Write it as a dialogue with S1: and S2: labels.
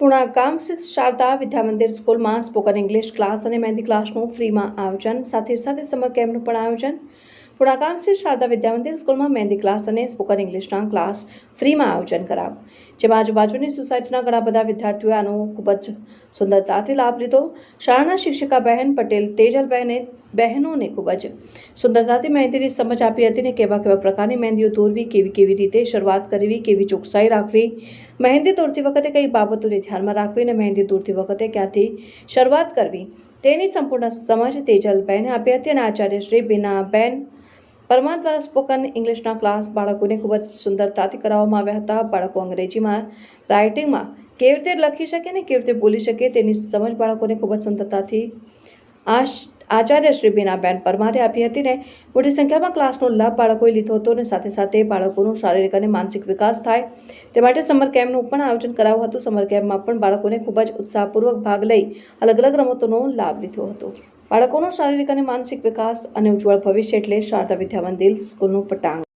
S1: પૂર્ણા ગામ સ્થિત શારદા વિદ્યામંદિર સ્કૂલમાં સ્પોકન ઇંગ્લિશ ક્લાસ અને મહેંદી ક્લાસનું ફ્રીમાં આયોજન સાથે સાથે સમર કેમ્પનું પણ આયોજન પૂર્ણા ગામ સ્થિત શારદા વિદ્યામંદિર સ્કૂલમાં મહેંદી ક્લાસ અને સ્પોકન ઇંગ્લિશના ક્લાસ ફ્રીમાં આયોજન કરાયું. જેમાં આજુબાજુની સોસાયટીના ઘણા બધા વિદ્યાર્થીઓએ આનો ખૂબ જ સુંદરતાથી લાભ લીધો. શાળાના શિક્ષિકા બહેન પટેલ, તેજલબહેને, બહેનોને ખૂબ જ સુંદરતાથી મહેંદીની સમજ આપી હતી ને કેવા કેવા પ્રકારની મહેંદીઓ દોરવી, કેવી કેવી રીતે શરૂઆત કરવી, કેવી ચોકસાઈ રાખવી. મહેંદી દોરતી વખતે કઈ બાબતોને ધ્યાનમાં રાખવી અને મહેંદી દોરતી વખતે ક્યાંથી શરૂઆત કરવી? તેની સંપૂર્ણ સમજ તેજલબહેને આપી હતી અને આચાર્ય શ્રી બીનાબેન પરમાર દ્વારા સ્પોકન ઇંગ્લિશના ક્લાસ બાળકોને ખૂબ જ સુંદરતાથી કરાવવામાં આવ્યા હતા. બાળકો અંગ્રેજીમાં, રાઇટિંગમાં કેવી રીતે લખી શકે ને કેવી રીતે બોલી શકે તેની સમજ બાળકોને ખૂબ જ સુંદરતાથી આશ, આચાર્ય શ્રી બીનાબેન પરમારે આપી હતી ને મોટી સંખ્યામાં ક્લાસનો લાભ બાળકોએ લીધો હતો અને સાથે સાથે બાળકોનો શારીરિક અને માનસિક વિકાસ થાય તે માટે સમર કેમ્પનું પણ આયોજન કરાવ્યું હતું. સમર કેમ્પમાં પણ બાળકોને ખૂબ જ ઉત્સાહપૂર્વક ભાગ લઈ અલગ અલગ રમતોનો લાભ લીધો હતો. બાળકોનો શારીરિક અને માનસિક વિકાસ અને ઉજ્જવળ ભવિષ્ય એટલે શારદા વિદ્યા મંદિર સ્કૂલનું પટાંગ.